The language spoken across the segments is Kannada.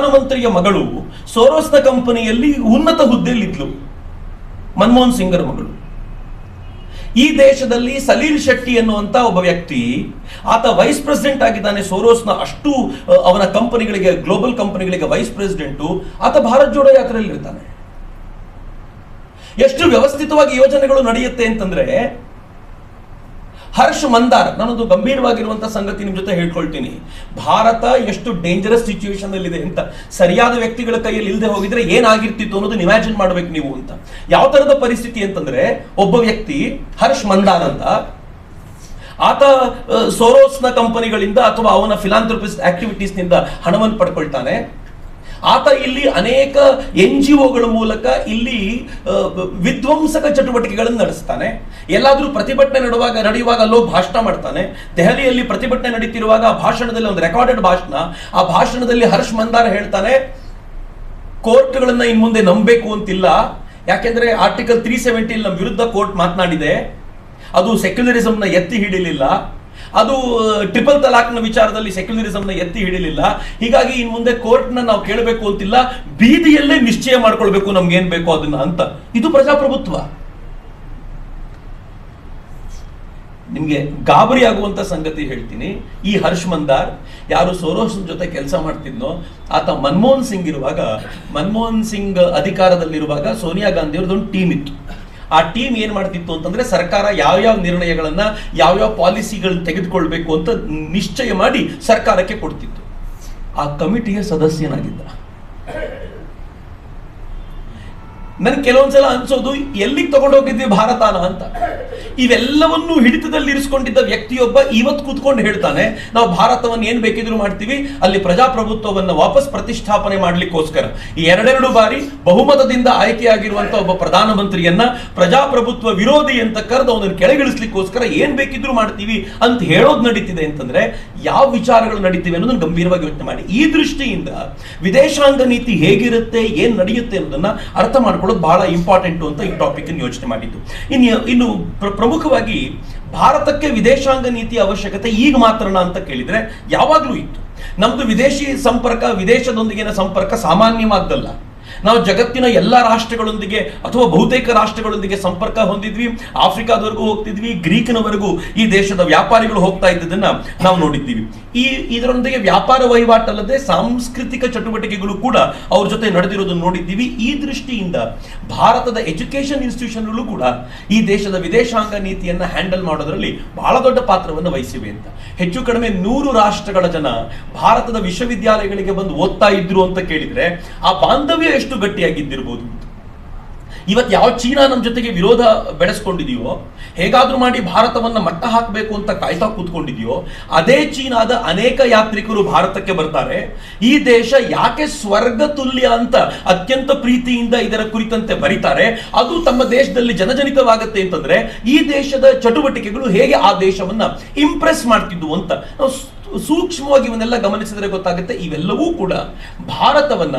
ಪ್ರಧಾನಮಂತ್ರಿಯ ಮಗಳು ಸೋರೋಸ್ನ ಕಂಪನಿಯಲ್ಲಿ ಉನ್ನತ ಹುದ್ದೆಯಲ್ಲಿದ್ಲು. ಮನಮೋಹನ್ ಸಿಂಗರ ಮಗಳು. ಈ ದೇಶದಲ್ಲಿ ಸಲೀಲ್ ಶೆಟ್ಟಿ ಎನ್ನುವಂತ ಒಬ್ಬ ವ್ಯಕ್ತಿ, ಆತ ವೈಸ್ ಪ್ರೆಸಿಡೆಂಟ್ ಆಗಿದ್ದಾನೆ ಸೋರೋಸ್ನ ಅಷ್ಟು ಅವನ ಕಂಪನಿಗಳಿಗೆ, ಗ್ಲೋಬಲ್ ಕಂಪನಿಗಳಿಗೆ ವೈಸ್ ಪ್ರೆಸಿಡೆಂಟು. ಆತ ಭಾರತ್ ಜೋಡೋ ಯಾತ್ರೆಯಲ್ಲಿ ಇರ್ತಾನೆ ಎಷ್ಟು ವ್ಯವಸ್ಥಿತವಾಗಿ ಯೋಜನೆಗಳು ನಡೆಯುತ್ತೆ ಅಂತಂದ್ರೆ ಹರ್ಷ್ ಮಂದಾರ್ ನಾನೊಂದು ಗಂಭೀರವಾಗಿರುವಂತಹ ಸಂಗತಿ ನಿಮ್ ಜೊತೆ ಹೇಳ್ಕೊಳ್ತೀನಿ. ಭಾರತ ಎಷ್ಟು ಡೇಂಜರಸ್ ಸಿಚುವೇಶನ್ ಅಲ್ಲಿ ಇದೆ ಅಂತ. ಸರಿಯಾದ ವ್ಯಕ್ತಿಗಳ ಕೈಯಲ್ಲಿ ಇಲ್ಲದೆ ಹೋಗಿದ್ರೆ ಏನಾಗಿರ್ತಿತ್ತು ಅನ್ನೋದು ಇಮ್ಯಾಜಿನ್ ಮಾಡ್ಬೇಕು ನೀವು ಅಂತ. ಯಾವ ತರದ ಪರಿಸ್ಥಿತಿ ಅಂತಂದ್ರೆ, ಒಬ್ಬ ವ್ಯಕ್ತಿ ಹರ್ಷ್ ಮಂದಾರ್ ಅಂತ, ಆತ ಸೋರೋಸ್ನ ಕಂಪನಿಗಳಿಂದ ಅಥವಾ ಅವನ ಫಿಲಾಂಥ್ರಪಿಸ್ಟ್ ಆಕ್ಟಿವಿಟೀಸ್ನಿಂದ ಹಣವನ್ನು ಪಡ್ಕೊಳ್ತಾನೆ. ಆತ ಇಲ್ಲಿ ಅನೇಕ ಎನ್ ಜಿ ಒಗಳ ಮೂಲಕ ಇಲ್ಲಿ ವಿಧ್ವಂಸಕ ಚಟುವಟಿಕೆಗಳನ್ನು ನಡೆಸ್ತಾನೆ. ಎಲ್ಲಾದರೂ ಪ್ರತಿಭಟನೆ ನಡುವಾಗ ನಡೆಯುವಾಗ ಅಲ್ಲೋ ಭಾಷಣ ಮಾಡ್ತಾನೆ. ದೆಹಲಿಯಲ್ಲಿ ಪ್ರತಿಭಟನೆ ನಡೀತಿರುವಾಗ ಆ ಭಾಷಣದಲ್ಲಿ ಒಂದು ರೆಕಾರ್ಡೆಡ್ ಭಾಷಣ. ಆ ಭಾಷಣದಲ್ಲಿ ಹರ್ಷ್ ಮಂದಾರ ಹೇಳ್ತಾನೆ, ಕೋರ್ಟ್ಗಳನ್ನ ಇನ್ನು ಮುಂದೆ ನಂಬಬೇಕು ಅಂತಿಲ್ಲ. ಯಾಕೆಂದ್ರೆ ಆರ್ಟಿಕಲ್ ತ್ರೀ ಸೆವೆಂಟಿ ನಮ್ಮ ವಿರುದ್ಧ ಕೋರ್ಟ್ ಮಾತನಾಡಿದೆ. ಅದು ಸೆಕ್ಯುಲರಿಸಂನ ಎತ್ತಿ ಹಿಡಿಲಿಲ್ಲ. ಅದು ಟ್ರಿಪಲ್ ತಲಾಕ್ನ ವಿಚಾರದಲ್ಲಿ ಸೆಕ್ಯುಲರಿಸಂನ ಎತ್ತಿ ಹಿಡಿಲಿಲ್ಲ. ಹೀಗಾಗಿ ಇನ್ ಮುಂದೆ ಕೋರ್ಟ್ನ ನಾವು ಕೇಳಬೇಕು ಅಂತಿಲ್ಲ. ಬೀದಿಯಲ್ಲೇ ನಿಶ್ಚಯ ಮಾಡ್ಕೊಳ್ಬೇಕು ನಮ್ಗೆ ಏನ್ ಬೇಕು ಅದನ್ನ ಅಂತ. ಇದು ಪ್ರಜಾಪ್ರಭುತ್ವ. ನಿಮ್ಗೆ ಗಾಬರಿ ಆಗುವಂತ ಸಂಗತಿ ಹೇಳ್ತೀನಿ. ಈ ಹರ್ಷ್ ಮಂದಾರ್, ಯಾರು ಸೋರೋಸ್ ಜೊತೆ ಕೆಲಸ ಮಾಡ್ತಿದ್ನೋ, ಆತ ಮನಮೋಹನ್ ಸಿಂಗ್ ಇರುವಾಗ, ಮನಮೋಹನ್ ಸಿಂಗ್ ಅಧಿಕಾರದಲ್ಲಿರುವಾಗ ಸೋನಿಯಾ ಗಾಂಧಿ ಅವ್ರದ್ದೊಂದು ಟೀಮ್ ಇತ್ತು. ಆ ಟೀಮ್ ಏನ್ ಮಾಡ್ತಿತ್ತು ಅಂತಂದ್ರೆ ಸರ್ಕಾರ ಯಾವ್ಯಾವ ನಿರ್ಣಯಗಳನ್ನ, ಯಾವ್ಯಾವ ಪಾಲಿಸಿಗಳನ್ನ ತೆಗೆದುಕೊಳ್ಬೇಕು ಅಂತ ನಿಶ್ಚಯ ಮಾಡಿ ಸರ್ಕಾರಕ್ಕೆ ಕೊಡ್ತಿತ್ತು. ಆ ಕಮಿಟಿಯ ಸದಸ್ಯನಾಗಿದ್ದ. ನನ್ಗೆ ಕೆಲವೊಂದ್ಸಲ ಅನ್ಸೋದು, ಎಲ್ಲಿಗೆ ತಗೊಂಡೋಗಿದ್ವಿ ಭಾರತಾನ ಅಂತ. ಇವೆಲ್ಲವನ್ನು ಹಿಡಿತದಲ್ಲಿ ಇರಿಸ್ಕೊಂಡಿದ್ದ ವ್ಯಕ್ತಿಯೊಬ್ಬ ಇವತ್ತು ಕೂತ್ಕೊಂಡು ಹೇಳ್ತಾನೆ, ನಾವು ಭಾರತವನ್ನು ಏನ್ ಬೇಕಿದ್ರು ಮಾಡ್ತೀವಿ, ಅಲ್ಲಿ ಪ್ರಜಾಪ್ರಭುತ್ವವನ್ನು ವಾಪಸ್ ಪ್ರತಿಷ್ಠಾಪನೆ ಮಾಡ್ಲಿಕ್ಕೋಸ್ಕರ. ಈ ಎರಡೆರಡು ಬಾರಿ ಬಹುಮತದಿಂದ ಆಯ್ಕೆಯಾಗಿರುವಂತ ಒಬ್ಬ ಪ್ರಧಾನಮಂತ್ರಿಯನ್ನ ಪ್ರಜಾಪ್ರಭುತ್ವ ವಿರೋಧಿ ಅಂತ ಕರೆದು ಅವನನ್ನು ಕೆಳಗಿಳಿಸ್ಲಿಕ್ಕೋಸ್ಕರ ಏನ್ ಬೇಕಿದ್ರು ಮಾಡ್ತೀವಿ ಅಂತ ಹೇಳೋದು ನಡೀತಿದೆ ಅಂತಂದ್ರೆ, ಯಾವ ವಿಚಾರಗಳು ನಡೀತಿವೆ ಅನ್ನೋದನ್ನ ಗಂಭೀರವಾಗಿ ಯೋಚನೆ ಮಾಡಿ. ಈ ದೃಷ್ಟಿಯಿಂದ ವಿದೇಶಾಂಗ ನೀತಿ ಹೇಗಿರುತ್ತೆ, ಏನ್ ನಡೆಯುತ್ತೆ ಅನ್ನೋದನ್ನ ಅರ್ಥ ಮಾಡ್ಕೊಳ್ಳೋದು ಬಹಳ ಇಂಪಾರ್ಟೆಂಟ್ ಅಂತ ಈ ಟಾಪಿಕ್ ಯೋಚನೆ ಮಾಡಿದ್ದು. ಇನ್ನು ಇನ್ನು ಪ್ರ- ಪ್ರಮುಖವಾಗಿ ಭಾರತಕ್ಕೆ ವಿದೇಶಾಂಗ ನೀತಿಯ ಅವಶ್ಯಕತೆ ಈಗ ಮಾತ್ರನ ಅಂತ ಕೇಳಿದ್ರೆ ಯಾವಾಗ್ಲೂ ಇತ್ತು. ನಮ್ದು ವಿದೇಶಿ ಸಂಪರ್ಕ ವಿದೇಶದೊಂದಿಗಿನ ಸಂಪರ್ಕ ಸಾಮಾನ್ಯವಾದ್ದಲ್ಲ ನಾವು ಜಗತ್ತಿನ ಎಲ್ಲ ರಾಷ್ಟ್ರಗಳೊಂದಿಗೆ ಅಥವಾ ಬಹುತೇಕ ರಾಷ್ಟ್ರಗಳೊಂದಿಗೆ ಸಂಪರ್ಕ ಹೊಂದಿದ್ವಿ, ಆಫ್ರಿಕಾದವರೆಗೂ ಹೋಗ್ತಿದ್ವಿ, ಗ್ರೀಕ್ನವರೆಗೂ ಈ ದೇಶದ ವ್ಯಾಪಾರಿಗಳು ಹೋಗ್ತಾ ಇದ್ದದನ್ನ ನಾವು ನೋಡಿದ್ದೀವಿ. ಈ ಇದರೊಂದಿಗೆ ವ್ಯಾಪಾರ ವಹಿವಾಟಲ್ಲದೆ ಸಾಂಸ್ಕೃತಿಕ ಚಟುವಟಿಕೆಗಳು ಕೂಡ ಅವ್ರ ಜೊತೆ ನಡೆದಿರೋದನ್ನು ನೋಡಿದ್ದೀವಿ. ಈ ದೃಷ್ಟಿಯಿಂದ ಭಾರತದ ಎಜುಕೇಶನ್ ಇನ್ಸ್ಟಿಟ್ಯೂಷನ್ಗಳು ಕೂಡ ಈ ದೇಶದ ವಿದೇಶಾಂಗ ನೀತಿಯನ್ನ ಹ್ಯಾಂಡಲ್ ಮಾಡೋದರಲ್ಲಿ ಬಹಳ ದೊಡ್ಡ ಪಾತ್ರವನ್ನು ವಹಿಸಿವೆ ಅಂತ. ಹೆಚ್ಚು ಕಡಿಮೆ ನೂರು ರಾಷ್ಟ್ರಗಳ ಜನ ಭಾರತದ ವಿಶ್ವವಿದ್ಯಾಲಯಗಳಿಗೆ ಬಂದು ಓದ್ತಾ ಇದ್ರು ಅಂತ ಕೇಳಿದ್ರೆ ಆ ಬಾಂಧವ್ಯ ಎಷ್ಟು ಗಟ್ಟಿಯಾಗಿದ್ದಿರ್ಬೋದು? ಇವತ್ತು ಯಾವ ಚೀನಾ ನಮ್ಮ ಜೊತೆಗೆ ವಿರೋಧ ಬೆಳೆಸ್ಕೊಂಡಿದೆಯೋ, ಹೇಗಾದ್ರೂ ಮಾಡಿ ಭಾರತವನ್ನ ಮಟ್ಟ ಹಾಕಬೇಕು ಅಂತ ಕಾಯ್ತಾ ಕೂತ್ಕೊಂಡಿದೆಯೋ, ಅದೇ ಚೀನಾದ ಅನೇಕ ಯಾತ್ರಿಕರು ಭಾರತಕ್ಕೆ ಬರ್ತಾರೆ. ಈ ದೇಶ ಯಾಕೆ ಸ್ವರ್ಗ ತುಲ್ಯ ಅಂತ ಅತ್ಯಂತ ಪ್ರೀತಿಯಿಂದ ಇದರ ಕುರಿತಂತೆ ಬರೀತಾರೆ. ಅದು ತಮ್ಮ ದೇಶದಲ್ಲಿ ಜನಜನಿತವಾಗತ್ತೆ ಅಂತಂದ್ರೆ ಈ ದೇಶದ ಚಟುವಟಿಕೆಗಳು ಹೇಗೆ ಆ ದೇಶವನ್ನ ಇಂಪ್ರೆಸ್ ಮಾಡ್ತಿದ್ವು ಅಂತ. ಸೂಕ್ಷ್ಮವಾಗಿ ಇವನ್ನೆಲ್ಲ ಗಮನಿಸಿದರೆ ಗೊತ್ತಾಗುತ್ತೆ, ಇವೆಲ್ಲವೂ ಕೂಡ ಭಾರತವನ್ನ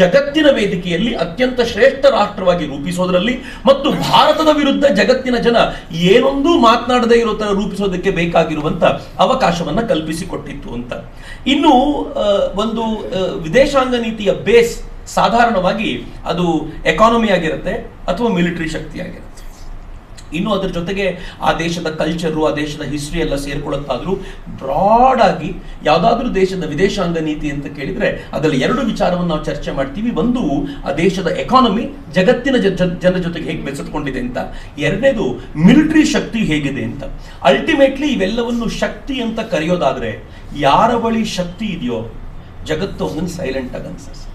ಜಗತ್ತಿನ ವೇದಿಕೆಯಲ್ಲಿ ಅತ್ಯಂತ ಶ್ರೇಷ್ಠ ರಾಷ್ಟ್ರವಾಗಿ ರೂಪಿಸೋದ್ರಲ್ಲಿ ಮತ್ತು ಭಾರತದ ವಿರುದ್ಧ ಜಗತ್ತಿನ ಜನ ಏನೊಂದೂ ಮಾತನಾಡದೇ ಇರೋ ತರ ರೂಪಿಸೋದಕ್ಕೆ ಬೇಕಾಗಿರುವಂತ ಅವಕಾಶವನ್ನ ಕಲ್ಪಿಸಿಕೊಟ್ಟಿತ್ತು ಅಂತ. ಇನ್ನು ಒಂದು ವಿದೇಶಾಂಗ ನೀತಿಯ ಬೇಸ್ ಸಾಧಾರಣವಾಗಿ ಅದು ಎಕಾನಮಿ ಆಗಿರುತ್ತೆ ಅಥವಾ ಮಿಲಿಟರಿ ಶಕ್ತಿ ಆಗಿರುತ್ತೆ ಇನ್ನು ಅದ್ರ ಜೊತೆಗೆ ಆ ದೇಶದ ಕಲ್ಚರು ಆ ದೇಶದ ಹಿಸ್ಟ್ರಿ ಎಲ್ಲ ಸೇರ್ಕೊಳ್ಳುತ್ತಾದ್ರೂ ಬ್ರಾಡ್ ಆಗಿ ಯಾವುದಾದ್ರೂ ದೇಶದ ವಿದೇಶಾಂಗ ನೀತಿ ಅಂತ ಕೇಳಿದ್ರೆ ಅದರಲ್ಲಿ ಎರಡು ವಿಚಾರವನ್ನು ನಾವು ಚರ್ಚೆ ಮಾಡ್ತೀವಿ. ಒಂದು, ಆ ದೇಶದ ಎಕಾನಮಿ ಜಗತ್ತಿನ ಜನ ಜೊತೆಗೆ ಹೇಗೆ ಬೆಸೆದುಕೊಂಡಿದೆ ಅಂತ. ಎರಡನೇದು ಮಿಲಿಟರಿ ಶಕ್ತಿ ಹೇಗಿದೆ ಅಂತ. ಅಲ್ಟಿಮೇಟ್ಲಿ ಇವೆಲ್ಲವನ್ನು ಶಕ್ತಿ ಅಂತ ಕರೆಯೋದಾದ್ರೆ ಯಾರ ಬಳಿ ಶಕ್ತಿ ಇದೆಯೋ ಜಗತ್ತು ಒಂದನ್ನು ಸೈಲೆಂಟ್ ಆಗಿ ಅನ್ಸುತ್ತೆ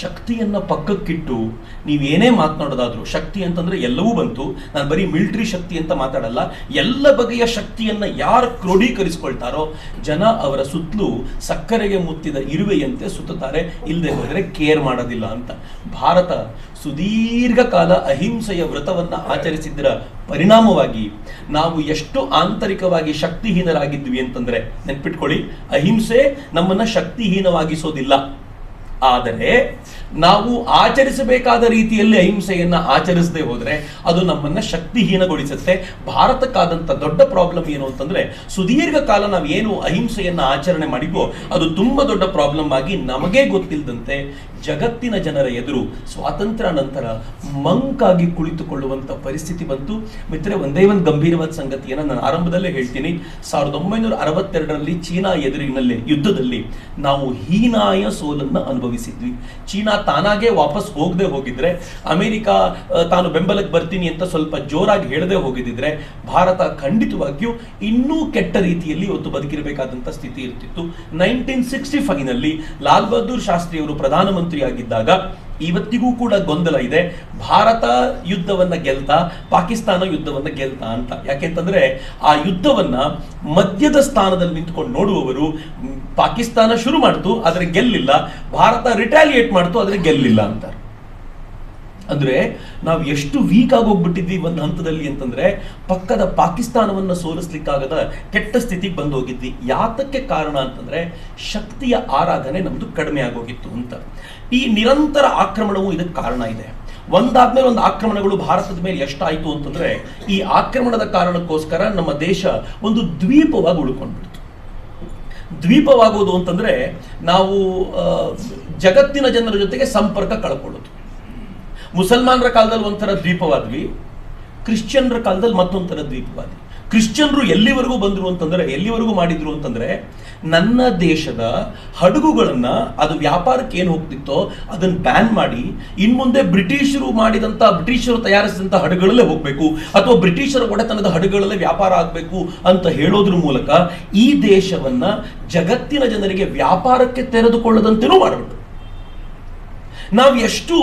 ಶಕ್ತಿಯನ್ನ ಪಕ್ಕಕ್ಕಿಟ್ಟು ನೀವೇನೇ ಮಾತನಾಡೋದಾದರೂ, ಶಕ್ತಿ ಅಂತಂದ್ರೆ ಎಲ್ಲವೂ ಬಂತು. ನಾನು ಬರೀ ಮಿಲಿಟರಿ ಶಕ್ತಿ ಅಂತ ಮಾತಾಡಲ್ಲ, ಎಲ್ಲ ಬಗೆಯ ಶಕ್ತಿಯನ್ನ ಯಾರು ಕ್ರೋಢೀಕರಿಸ್ಕೊಳ್ತಾರೋ, ಜನ ಅವರ ಸುತ್ತಲೂ ಸಕ್ಕರೆಗೆ ಮುತ್ತಿದ ಇರುವೆಯಂತೆ ಸುತ್ತುತ್ತಾರೆ. ಇಲ್ಲದೆ ಹೋದರೆ ಕೇರ್ ಮಾಡೋದಿಲ್ಲ ಅಂತ. ಭಾರತ ಸುದೀರ್ಘ ಕಾಲ ಅಹಿಂಸೆಯ ವ್ರತವನ್ನ ಆಚರಿಸಿದ್ರ ಪರಿಣಾಮವಾಗಿ ನಾವು ಎಷ್ಟು ಆಂತರಿಕವಾಗಿ ಶಕ್ತಿಹೀನರಾಗಿದ್ವಿ ಅಂತಂದ್ರೆ, ನೆನ್ಪಿಟ್ಕೊಳ್ಳಿ. ಅಹಿಂಸೆ ನಮ್ಮನ್ನ ಶಕ್ತಿಹೀನವಾಗಿಸೋದಿಲ್ಲ. ಆದರೆ ನಾವು ಆಚರಿಸಬೇಕಾದ ರೀತಿಯಲ್ಲಿ ಅಹಿಂಸೆಯನ್ನ ಆಚರಿಸದೆ ಹೋದ್ರೆ ಅದು ನಮ್ಮನ್ನ ಶಕ್ತಿಹೀನಗೊಳಿಸುತ್ತೆ. ಭಾರತಕ್ಕಾದಂತ ದೊಡ್ಡ ಪ್ರಾಬ್ಲಮ್ ಏನು ಅಂತಂದ್ರೆ, ಸುದೀರ್ಘ ಕಾಲ ನಾವು ಏನು ಅಹಿಂಸೆಯನ್ನ ಆಚರಣೆ ಮಾಡಿದ್ವೋ, ಅದು ತುಂಬಾ ದೊಡ್ಡ ಪ್ರಾಬ್ಲಮ್ ಆಗಿ ನಮಗೇ ಗೊತ್ತಿಲ್ಲದಂತೆ ಜಗತ್ತಿನ ಜನರ ಎದುರು ಸ್ವಾತಂತ್ರ್ಯ ನಂತರ ಮಂಕಾಗಿ ಕುಳಿತುಕೊಳ್ಳುವಂತ ಪರಿಸ್ಥಿತಿ ಬಂತು. ಮಿತ್ರ ಒಂದೇ ಒಂದು ಗಂಭೀರವಾದ ಸಂಗತಿಯನ್ನ ನಾನು ಆರಂಭದಲ್ಲೇ ಹೇಳ್ತೀನಿ. ಸಾವಿರದ ಒಂಬೈನೂರ ಅರವತ್ತೆರಡರಲ್ಲಿ ಚೀನಾ ಎದುರಿನಲ್ಲಿ ಯುದ್ಧದಲ್ಲಿ ನಾವು ಹೀನಾಯ ಸೋಲನ್ನ ಅನುಭವಿಸಿದ್ವಿ. ಚೀನಾ ತಾನಾಗೆ ವಾಪಸ್ ಹೋಗದೆ ಹೋಗಿದ್ರೆ, ಅಮೆರಿಕ ತಾನು ಬೆಂಬಲಕ್ಕೆ ಬರ್ತೀನಿ ಅಂತ ಸ್ವಲ್ಪ ಜೋರಾಗಿ ಹೇಳದೆ ಹೋಗಿದ್ರೆ ಭಾರತ ಖಂಡಿತವಾಗಿಯೂ ಇನ್ನೂ ಕೆಟ್ಟ ರೀತಿಯಲ್ಲಿ ಇವತ್ತು ಬದುಕಿರಬೇಕಾದಂತ ಸ್ಥಿತಿ ಇರ್ತಿತ್ತು. ನೈನ್ಟೀನ್ ಸಿಕ್ಸ್ಟಿ ಫೈವ್ನಲ್ಲಿ ಲಾಲ್ ಬಹದ್ದೂರ್ ಶಾಸ್ತ್ರಿ ಅವರು ಪ್ರಧಾನಮಂತ್ರಿ ಆಗಿದ್ದಾಗ ಇವತ್ತಿಗೂ ಕೂಡ ಗೊಂದಲ ಇದೆ. ಭಾರತ ಯುದ್ಧವನ್ನ ಗೆಲ್ತಾ, ಪಾಕಿಸ್ತಾನ ಯುದ್ಧವನ್ನ ಗೆಲ್ತಾ ಅಂತ. ಯಾಕೆಂತಂದ್ರೆ ಆ ಯುದ್ಧವನ್ನ ಮಧ್ಯದ ಸ್ಥಾನದಲ್ಲಿ ನಿಂತ್ಕೊಂಡು ನೋಡುವವರು ಪಾಕಿಸ್ತಾನ ಶುರು ಮಾಡ್ತು, ಆದ್ರೆ ಗೆಲ್ಲಿಲ್ಲ. ಭಾರತ ರಿಟಾಲಿಯೇಟ್ ಮಾಡ್ತು, ಆದ್ರೆ ಗೆಲ್ಲಿಲ್ಲ ಅಂತಾರೆ ಅಂದ್ರೆ ನಾವು ಎಷ್ಟು ವೀಕ್ ಆಗಿ ಹೋಗ್ಬಿಟ್ಟಿದ್ವಿ ಒಂದು ಹಂತದಲ್ಲಿ ಅಂತಂದ್ರೆ ಪಕ್ಕದ ಪಾಕಿಸ್ತಾನವನ್ನ ಸೋಲಿಸ್ಲಿಕ್ಕಾಗದ ಕೆಟ್ಟ ಸ್ಥಿತಿಗೆ ಬಂದು ಹೋಗಿದ್ವಿ ಯಾತಕ್ಕೆ ಕಾರಣ ಅಂತಂದ್ರೆ ಶಕ್ತಿಯ ಆರಾಧನೆ ನಮ್ದು ಕಡಿಮೆ ಆಗೋಗಿತ್ತು ಅಂತ. ಈ ನಿರಂತರ ಆಕ್ರಮಣವು ಇದಕ್ಕೆ ಕಾರಣ ಇದೆ. ಒಂದಾದ್ಮೇಲೆ ಒಂದು ಆಕ್ರಮಣಗಳು ಭಾರತದ ಮೇಲೆ ಎಷ್ಟಾಯಿತು ಅಂತಂದ್ರೆ ಈ ಆಕ್ರಮಣದ ಕಾರಣಕ್ಕೋಸ್ಕರ ನಮ್ಮ ದೇಶ ಒಂದು ದ್ವೀಪವಾಗಿ ಉಳ್ಕೊಂಡ್ಬಿಡ್ತು. ದ್ವೀಪವಾಗುವುದು ಅಂತಂದ್ರೆ ನಾವು ಜಗತ್ತಿನ ಜನರ ಜೊತೆಗೆ ಸಂಪರ್ಕ ಕಳ್ಕೊಳ್ಳೋದು. ಮುಸಲ್ಮಾನರ ಕಾಲದಲ್ಲಿ ಒಂಥರ ದ್ವೀಪವಾದ್ವಿ, ಕ್ರಿಶ್ಚಿಯನ್ರ ಕಾಲದಲ್ಲಿ ಮತ್ತೊಂಥರ ದ್ವೀಪವಾದ್ವಿ. ಕ್ರಿಶ್ಚಿಯನ್ರು ಎಲ್ಲಿವರೆಗೂ ಬಂದರು ಅಂತಂದ್ರೆ, ಎಲ್ಲಿವರೆಗೂ ಮಾಡಿದ್ರು ಅಂತಂದ್ರೆ, ನನ್ನ ದೇಶದ ಹಡಗುಗಳನ್ನ, ಅದು ವ್ಯಾಪಾರಕ್ಕೆ ಏನು ಹೋಗ್ತಿತ್ತೋ ಅದನ್ನ ಬ್ಯಾನ್ ಮಾಡಿ ಇನ್ ಮುಂದೆ ಬ್ರಿಟಿಷರು ಮಾಡಿದಂತ, ಬ್ರಿಟಿಷರು ತಯಾರಿಸಿದಂತ ಹಡಗುಗಳಲ್ಲೇ ಹೋಗ್ಬೇಕು, ಅಥವಾ ಬ್ರಿಟಿಷರ ಒಡೆತನದ ಹಡಗುಗಳಲ್ಲೇ ವ್ಯಾಪಾರ ಆಗಬೇಕು ಅಂತ ಹೇಳೋದ್ರ ಮೂಲಕ ಈ ದೇಶವನ್ನ ಜಗತ್ತಿನ ಜನರಿಗೆ ವ್ಯಾಪಾರಕ್ಕೆ ತೆರೆದುಕೊಳ್ಳದಂತೆಯೂ ಮಾಡಿಬಿಟ್ರು ನಾವು ಎಷ್ಟು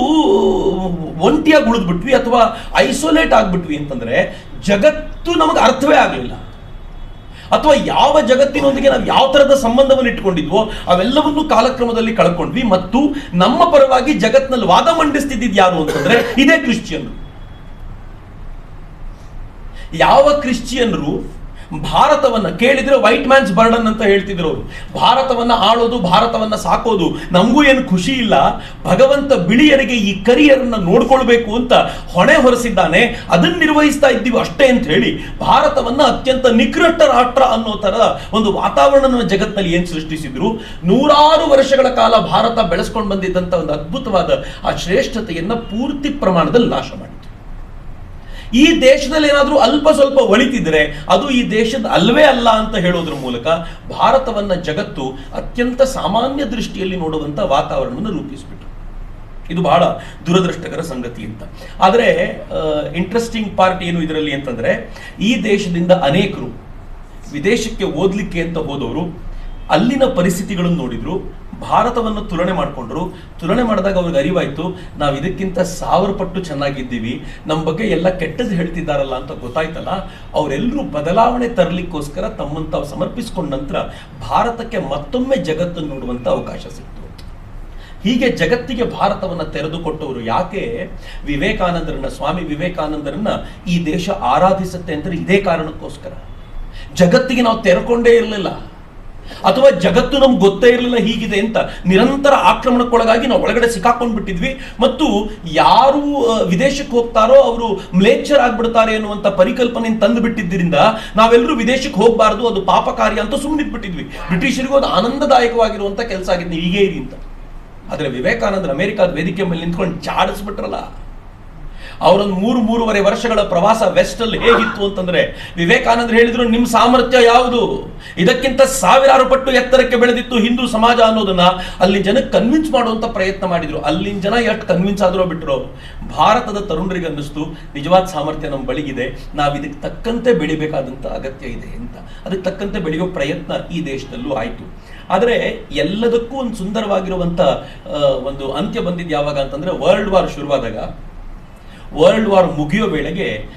ಒಂಟಿಯಾಗಿ ಉಳಿದ್ಬಿಟ್ವಿ ಅಥವಾ ಐಸೋಲೇಟ್ ಆಗಿಬಿಟ್ವಿ ಅಂತಂದ್ರೆ ಜಗತ್ತು ನಮಗೆ ಅರ್ಥವೇ ಆಗಲಿಲ್ಲ. ಅಥವಾ ಯಾವ ಜಗತ್ತಿನೊಂದಿಗೆ ನಾವು ಯಾವ ತರದ ಸಂಬಂಧವನ್ನು ಇಟ್ಕೊಂಡಿದ್ವೋ ಅವೆಲ್ಲವನ್ನೂ ಕಾಲಕ್ರಮದಲ್ಲಿ ಕಳ್ಕೊಂಡ್ವಿ ಮತ್ತು ನಮ್ಮ ಪರವಾಗಿ ಜಗತ್ನಲ್ಲಿ ವಾದ ಮಂಡಿಸ್ತಿದ್ದಿದ್ದು ಯಾರು ಅಂತಂದ್ರೆ ಇದೇ ಕ್ರಿಶ್ಚಿಯನ್ರು. ಯಾವ ಕ್ರಿಶ್ಚಿಯನ್ರು ಭಾರತವನ್ನ ಕೇಳಿದ್ರೆ ವೈಟ್ ಮ್ಯಾನ್ಸ್ ಬರ್ಡನ್ ಅಂತ ಹೇಳ್ತಿದ್ರು ಅವರು. ಭಾರತವನ್ನ ಆಳೋದು, ಭಾರತವನ್ನ ಸಾಕೋದು, ನಮಗೂ ಏನು ಖುಷಿ ಇಲ್ಲ. ಭಗವಂತ ಬಿಳಿಯರಿಗೆ ಈ ಕರಿಯರ್ ಅನ್ನ ನೋಡ್ಕೊಳ್ಬೇಕು ಅಂತ ಹೊಣೆ ಹೊರಿಸಿದ್ದಾನೆ. ಅದನ್ನ ನಿರ್ವಹಿಸ್ತಾ ಇದ್ದೀವಿ ಅಷ್ಟೇ ಅಂತ ಹೇಳಿ, ಭಾರತವನ್ನ ಅತ್ಯಂತ ನಿಕೃಷ್ಟ ರಾಷ್ಟ್ರ ಅನ್ನೋ ತರ ಒಂದು ವಾತಾವರಣ ಜಗತ್ತಿನಲ್ಲಿ ಏನ್ ಸೃಷ್ಟಿಸಿದ್ರು. ನೂರಾರು ವರ್ಷಗಳ ಕಾಲ ಭಾರತ ಬೆಳೆಸ್ಕೊಂಡು ಬಂದಿದ್ದಂತ ಒಂದು ಅದ್ಭುತವಾದ ಆ ಶ್ರೇಷ್ಠತೆಯನ್ನ ಪೂರ್ತಿ ಪ್ರಮಾಣದಲ್ಲಿ ನಾಶ ಮಾಡಿತು ಈ ದೇಶದಲ್ಲಿ ಏನಾದರೂ ಅಲ್ಪ ಸ್ವಲ್ಪ ಒಳಿತಿದ್ರೆ ಅದು ಈ ದೇಶದ ಅಲ್ವೇ ಅಲ್ಲ ಅಂತ ಹೇಳೋದ್ರ ಮೂಲಕ ಭಾರತವನ್ನ ಜಗತ್ತು ಅತ್ಯಂತ ಸಾಮಾನ್ಯ ದೃಷ್ಟಿಯಲ್ಲಿ ನೋಡುವಂತ ವಾತಾವರಣವನ್ನು ರೂಪಿಸಿಬಿಟ್ರು. ಇದು ಬಹಳ ದುರದೃಷ್ಟಕರ ಸಂಗತಿ ಅಂತ. ಆದರೆ ಇಂಟ್ರೆಸ್ಟಿಂಗ್ ಪಾರ್ಟ್ ಏನು ಇದರಲ್ಲಿ ಅಂತಂದ್ರೆ, ಈ ದೇಶದಿಂದ ಅನೇಕರು ವಿದೇಶಕ್ಕೆ ಓದ್ಲಿಕ್ಕೆ ಅಂತ ಹೋದವರು ಅಲ್ಲಿನ ಪರಿಸ್ಥಿತಿಗಳನ್ನು ನೋಡಿದ್ರು ಭಾರತವನ್ನು ತುಲನೆ ಮಾಡಿಕೊಂಡ್ರು. ತುಲನೆ ಮಾಡಿದಾಗ ಅವ್ರಿಗೆ ಅರಿವಾಯ್ತು, ನಾವು ಇದಕ್ಕಿಂತ ಸಾವಿರ ಪಟ್ಟು ಚೆನ್ನಾಗಿದ್ದೀವಿ ನಮ್ಮ ಬಗ್ಗೆ ಎಲ್ಲ ಕೆಟ್ಟದ್ದು ಹೇಳ್ತಿದ್ದಾರಲ್ಲ ಅಂತ ಗೊತ್ತಾಯ್ತಲ್ಲ? ಅವರೆಲ್ಲರೂ ಬದಲಾವಣೆ ತರಲಿಕ್ಕೋಸ್ಕರ ತಮ್ಮನ್ನು ತಾವು ಸಮರ್ಪಿಸಿಕೊಂಡ ನಂತರ ಭಾರತಕ್ಕೆ ಮತ್ತೊಮ್ಮೆ ಜಗತ್ತನ್ನು ನೋಡುವಂತ ಅವಕಾಶ ಸಿಕ್ತು. ಹೀಗೆ ಜಗತ್ತಿಗೆ ಭಾರತವನ್ನು ತೆರೆದುಕೊಟ್ಟವರು ಯಾಕೆ? ವಿವೇಕಾನಂದರನ್ನ, ಸ್ವಾಮಿ ವಿವೇಕಾನಂದರನ್ನ ಈ ದೇಶ ಆರಾಧಿಸುತ್ತೆ ಅಂದ್ರೆ ಇದೇ ಕಾರಣಕ್ಕೋಸ್ಕರ. ಜಗತ್ತಿಗೆ ನಾವು ತೆರೆಕೊಂಡೇ ಇರಲಿಲ್ಲ. ಅಥವಾ ಜಗತ್ತು ನಮ್ಗೆ ಗೊತ್ತೇ ಇರಲಿಲ್ಲ ಹೀಗಿದೆ ಅಂತ ನಿರಂತರ ಆಕ್ರಮಣಕ್ಕೊಳಗಾಗಿ ನಾವು ಒಳಗಡೆ ಸಿಕ್ಕಾಕೊಂಡ್ ಬಿಟ್ಟಿದ್ವಿ ಮತ್ತು ಯಾರು ವಿದೇಶಕ್ಕೆ ಹೋಗ್ತಾರೋ ಅವರು ಮ್ಲೇಚ್ಛರಾಗ್ಬಿಡ್ತಾರೆ ಅನ್ನುವಂಥ ಪರಿಕಲ್ಪನೆ ತಂದು ಬಿಟ್ಟಿದ್ದರಿಂದ ನಾವೆಲ್ಲರೂ ವಿದೇಶಕ್ಕೆ ಹೋಗಬಾರ್ದು, ಅದು ಪಾಪ ಕಾರ್ಯ ಅಂತ ಸುಮ್ಮನಿಟ್ಬಿಟ್ಟಿದ್ವಿ ಬ್ರಿಟಿಷರಿಗೂ ಅದು ಆನಂದದಾಯಕವಾಗಿರುವಂತ ಕೆಲಸ ಆಗಿದ್ದು ಹೀಗೇ ಇರಿ ಅಂತ. ಆದ್ರೆ ವಿವೇಕಾನಂದ್ರ ಅಮೇರಿಕಾದ ವೇದಿಕೆ ಮೇಲೆ ನಿಂತ್ಕೊಂಡು ಚಾಡಿಸ್ಬಿಟ್ರಲ್ಲ ಅವರೊಂದು ಮೂರು ಮೂರುವರೆ ವರ್ಷಗಳ ಪ್ರವಾಸ ವೆಸ್ಟ್ ಅಲ್ಲಿ ಹೇಗಿತ್ತು ಅಂತಂದ್ರೆ ವಿವೇಕಾನಂದ್ ಹೇಳಿದ್ರು ನಿಮ್ ಸಾಮರ್ಥ್ಯ ಯಾವುದು? ಇದಕ್ಕಿಂತ ಸಾವಿರಾರು ಪಟ್ಟು ಎತ್ತರಕ್ಕೆ ಬೆಳೆದಿತ್ತು ಹಿಂದೂ ಸಮಾಜ ಅನ್ನೋದನ್ನ ಅಲ್ಲಿ ಜನಕ್ಕೆ ಕನ್ವಿನ್ಸ್ ಮಾಡುವಂತ ಪ್ರಯತ್ನ ಮಾಡಿದ್ರು. ಅಲ್ಲಿನ ಜನ ಎಷ್ಟು ಕನ್ವಿನ್ಸ್ ಆದ್ರೋ ಬಿಟ್ರು. ಭಾರತದ ತರುಣರಿಗೆ ಅನ್ನಿಸ್ತು ನಿಜವಾದ ಸಾಮರ್ಥ್ಯ ನಮ್ಮ ಬಳಿಗಿದೆ ನಾವು ಇದಕ್ಕೆ ತಕ್ಕಂತೆ ಬೆಳಿಬೇಕಾದಂತ ಅಗತ್ಯ ಇದೆ ಅಂತ. ಅದಕ್ಕೆ ತಕ್ಕಂತೆ ಬೆಳೆಯೋ ಪ್ರಯತ್ನ ಈ ದೇಶದಲ್ಲೂ ಆಯ್ತು. ಆದರೆ ಎಲ್ಲದಕ್ಕೂ ಒಂದು ಸುಂದರವಾಗಿರುವಂತ ಆ, ಒಂದು ಅಂತ್ಯ ಬಂದಿದ್ದು ಯಾವಾಗ ಅಂತಂದ್ರೆ ವರ್ಲ್ಡ್ ವಾರ್ ಶುರುವಾದಾಗ ವರ್ಲ್ಡ್ ವಾರ್ ಮುಗಿಯೋ ವೇಳೆಗೆ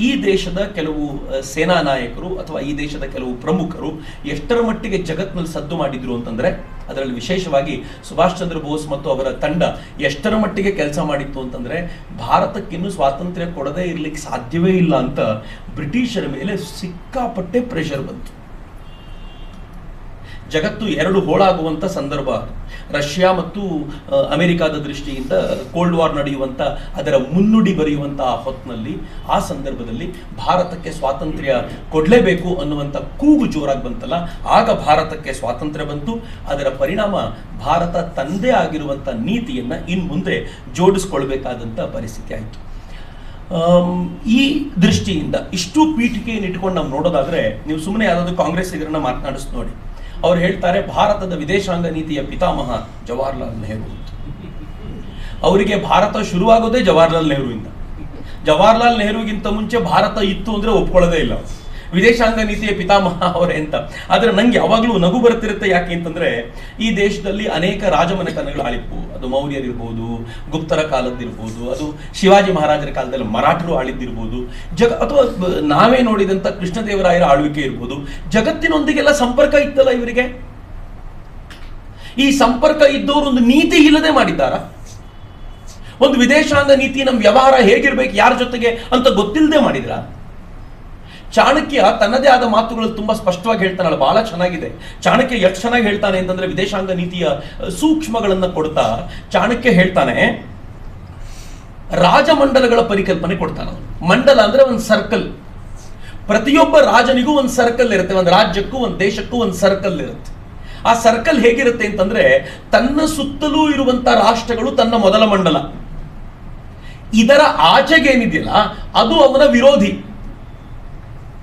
ಈ ದೇಶದ ಕೆಲವು ಸೇನಾ ನಾಯಕರು ಅಥವಾ ಈ ದೇಶದ ಕೆಲವು ಪ್ರಮುಖರು ಎಷ್ಟರ ಮಟ್ಟಿಗೆ ಜಗತ್ನಲ್ಲಿ ಸದ್ದು ಮಾಡಿದ್ರು ಅಂತಂದ್ರೆ, ಅದರಲ್ಲಿ ವಿಶೇಷವಾಗಿ ಸುಭಾಷ್ ಚಂದ್ರ ಬೋಸ್ ಮತ್ತು ಅವರ ತಂಡ ಎಷ್ಟರ ಮಟ್ಟಿಗೆ ಕೆಲಸ ಮಾಡಿತ್ತು ಅಂತಂದ್ರೆ, ಭಾರತಕ್ಕಿನ್ನೂ ಸ್ವಾತಂತ್ರ್ಯ ಕೊಡದೇ ಇರ್ಲಿಕ್ಕೆ ಸಾಧ್ಯವೇ ಇಲ್ಲ ಅಂತ ಬ್ರಿಟಿಷರ ಮೇಲೆ ಸಿಕ್ಕಾಪಟ್ಟೆ ಪ್ರೆಷರ್ ಬಂತು. ಜಗತ್ತು ಎರಡು ಹೋಳಾಗುವಂಥ ಸಂದರ್ಭ. ಅದು. ರಷ್ಯಾ ಮತ್ತು ಅಮೆರಿಕಾದ ದೃಷ್ಟಿಯಿಂದ ಕೋಲ್ಡ್ ವಾರ್ ನಡೆಯುವಂಥ ಅದರ ಮುನ್ನುಡಿ ಬರೆಯುವಂಥ ಆ ಹೊತ್ತಿನಲ್ಲಿ ಆ ಸಂದರ್ಭದಲ್ಲಿ ಭಾರತಕ್ಕೆ ಸ್ವಾತಂತ್ರ್ಯ ಕೊಡಲೇಬೇಕು ಅನ್ನುವಂಥ ಕೂಗು ಜೋರಾಗಿ ಬಂತಲ್ಲ, ಆಗ ಭಾರತಕ್ಕೆ ಸ್ವಾತಂತ್ರ್ಯ ಬಂತು. ಅದರ ಪರಿಣಾಮ ಭಾರತ ತಂದೆ ಆಗಿರುವಂಥ ನೀತಿಯನ್ನ ಇನ್ನು ಮುಂದೆ ಜೋಡಿಸ್ಕೊಳ್ಬೇಕಾದಂಥ ಪರಿಸ್ಥಿತಿ ಆಯಿತು. ಈ ದೃಷ್ಟಿಯಿಂದ ಇಷ್ಟು ಪೀಠಿಕೆಯನ್ನು ಇಟ್ಕೊಂಡು ನಾವು ನೋಡೋದಾದ್ರೆ, ನೀವು ಸುಮ್ಮನೆ ಯಾವ್ದಾದ್ರು ಕಾಂಗ್ರೆಸ್ಸಿಗರನ್ನ ಮಾತನಾಡಿಸ್ ನೋಡಿ. ಅವ್ರು ಹೇಳ್ತಾರೆ, ಭಾರತದ ವಿದೇಶಾಂಗ ನೀತಿಯ ಪಿತಾಮಹ ಜವಾಹರ್ಲಾಲ್ ನೆಹರು ಅವರಿಗೆ ಭಾರತ ಶುರುವಾಗೋದೇ ಜವಾಹರ್ಲಾಲ್ ನೆಹರುವಿಂದ ಜವಾಹರ್ಲಾಲ್ ನೆಹರುಗಿಂತ ಮುಂಚೆ ಭಾರತ ಇತ್ತು ಅಂದ್ರೆ ಒಪ್ಕೊಳ್ಳೋದೇ ಇಲ್ಲ. ವಿದೇಶಾಂಗ ನೀತಿಯ ಪಿತಾಮಹ ಅವರೇ ಅಂತ. ಆದ್ರೆ ನಂಗೆ ಯಾವಾಗಲೂ ನಗು ಬರ್ತಿರುತ್ತೆ ಯಾಕೆ ಅಂತಂದ್ರೆ, ಈ ದೇಶದಲ್ಲಿ ಅನೇಕ ರಾಜಮನೆತನಗಳು ಆಳಿದ್ವು. ಅದು ಮೌರ್ಯರಿರ್ಬೋದು, ಗುಪ್ತರ ಕಾಲದ್ದಿರ್ಬೋದು, ಅದು ಶಿವಾಜಿ ಮಹಾರಾಜರ ಕಾಲದಲ್ಲಿ ಮರಾಠರು ಆಳಿದ್ದಿರ್ಬೋದು. ಜಗ, ಅಥವಾ ನಾವೇ ನೋಡಿದಂತ ಕೃಷ್ಣದೇವರಾಯರ ಆಳ್ವಿಕೆ ಇರ್ಬೋದು. ಜಗತ್ತಿನೊಂದಿಗೆಲ್ಲ ಸಂಪರ್ಕ ಇತ್ತಲ್ಲ ಇವರಿಗೆ? ಈ ಸಂಪರ್ಕ ಇದ್ದವರು ಒಂದು ನೀತಿ ಇಲ್ಲದೆ ಮಾಡಿದ್ದಾರ? ಒಂದು ವಿದೇಶಾಂಗ ನೀತಿ ನಮ್ಮ ವ್ಯವಹಾರ ಹೇಗಿರ್ಬೇಕು, ಯಾರ ಜೊತೆಗೆ ಅಂತ ಗೊತ್ತಿಲ್ಲದೆ ಮಾಡಿದ್ರ? ಚಾಣಕ್ಯ ತನ್ನದೇ ಆದ ಮಾತುಗಳು ತುಂಬಾ ಸ್ಪಷ್ಟವಾಗಿ ಹೇಳ್ತಾನಲ್ಲ ಬಹಳ ಚೆನ್ನಾಗಿದೆ. ಚಾಣಕ್ಯ ಎಷ್ಟು ಚೆನ್ನಾಗಿ ಹೇಳ್ತಾನೆ ಅಂತಂದ್ರೆ ವಿದೇಶಾಂಗ ನೀತಿಯ ಸೂಕ್ಷ್ಮಗಳನ್ನು ಕೊಡ್ತಾ ಚಾಣಕ್ಯ ಹೇಳ್ತಾನೆ, ರಾಜಮಂಡಲಗಳ ಪರಿಕಲ್ಪನೆ ಕೊಡ್ತಾನ ಮಂಡಲ ಅಂದ್ರೆ ಒಂದು ಸರ್ಕಲ್ ಪ್ರತಿಯೊಬ್ಬ ರಾಜನಿಗೂ ಒಂದು ಸರ್ಕಲ್ ಇರುತ್ತೆ, ಒಂದು ರಾಜ್ಯಕ್ಕೂ, ಒಂದು ದೇಶಕ್ಕೂ ಒಂದು ಸರ್ಕಲ್ ಇರುತ್ತೆ. ಆ ಸರ್ಕಲ್ ಹೇಗಿರುತ್ತೆ ಅಂತಂದ್ರೆ ತನ್ನ ಸುತ್ತಲೂ ಇರುವಂತ ರಾಷ್ಟ್ರಗಳು ತನ್ನ ಮೊದಲ ಮಂಡಲ. ಇದರ ಆಚೆಗೇನಿದೆಯಲ್ಲ, ಅದು ಅವನ ವಿರೋಧಿ.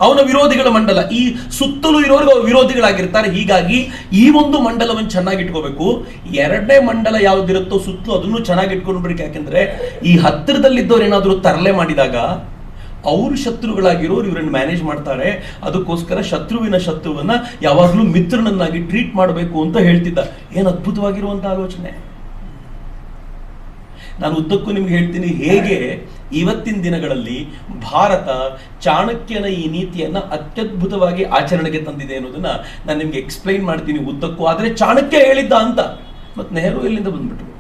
ಅವನ ವಿರೋಧಿಗಳ ಮಂಡಲ. ಈ ಸುತ್ತಲೂ ಇರೋರಿಗೆ ಅವ್ರು ವಿರೋಧಿಗಳಾಗಿರ್ತಾರೆ. ಹೀಗಾಗಿ ಈ ಒಂದು ಮಂಡಲವನ್ನು ಚೆನ್ನಾಗಿ ಇಟ್ಕೋಬೇಕು. ಎರಡನೇ ಮಂಡಲ ಯಾವ್ದಿರುತ್ತೋ ಸುತ್ತಲೂ ಅದನ್ನು ಚೆನ್ನಾಗಿ ಇಟ್ಕೊಂಡ್ಬಿಡ್ಬೇಕು. ಯಾಕೆಂದ್ರೆ ಈ ಹತ್ತಿರದಲ್ಲಿದ್ದವ್ರು ಏನಾದರೂ ತರಲೆ ಮಾಡಿದಾಗ ಅವರು ಶತ್ರುಗಳಾಗಿರೋರು ಇವರನ್ನು ಮ್ಯಾನೇಜ್ ಮಾಡ್ತಾರೆ. ಅದಕ್ಕೋಸ್ಕರ ಶತ್ರುವಿನ ಶತ್ರುವನ್ನ ಯಾವಾಗಲೂ ಮಿತ್ರನನ್ನಾಗಿ ಟ್ರೀಟ್ ಮಾಡಬೇಕು ಅಂತ ಹೇಳ್ತಿದ್ದ. ಏನು ಅದ್ಭುತವಾಗಿರುವಂತ ಆಲೋಚನೆ. ನಾನು ಉದ್ದಕ್ಕೂ ನಿಮ್ಗೆ ಹೇಳ್ತೀನಿ ಹೇಗೆ ಇವತ್ತಿನ ದಿನಗಳಲ್ಲಿ ಭಾರತ ಚಾಣಕ್ಯನ ಈ ನೀತಿಯನ್ನ ಅತ್ಯದ್ಭುತವಾಗಿ ಆಚರಣೆಗೆ ತಂದಿದೆ ಅನ್ನೋದನ್ನ ನಾನು ನಿಮ್ಗೆ ಎಕ್ಸ್ಪ್ಲೈನ್ ಮಾಡ್ತೀನಿ ಉದ್ದಕ್ಕೂ. ಆದ್ರೆ ಚಾಣಕ್ಯ ಹೇಳಿದ್ದ ಅಂತ. ಮತ್ತು ನೆಹರು ಎಲ್ಲಿಂದ ಬಂದ್ಬಿಟ್ರು?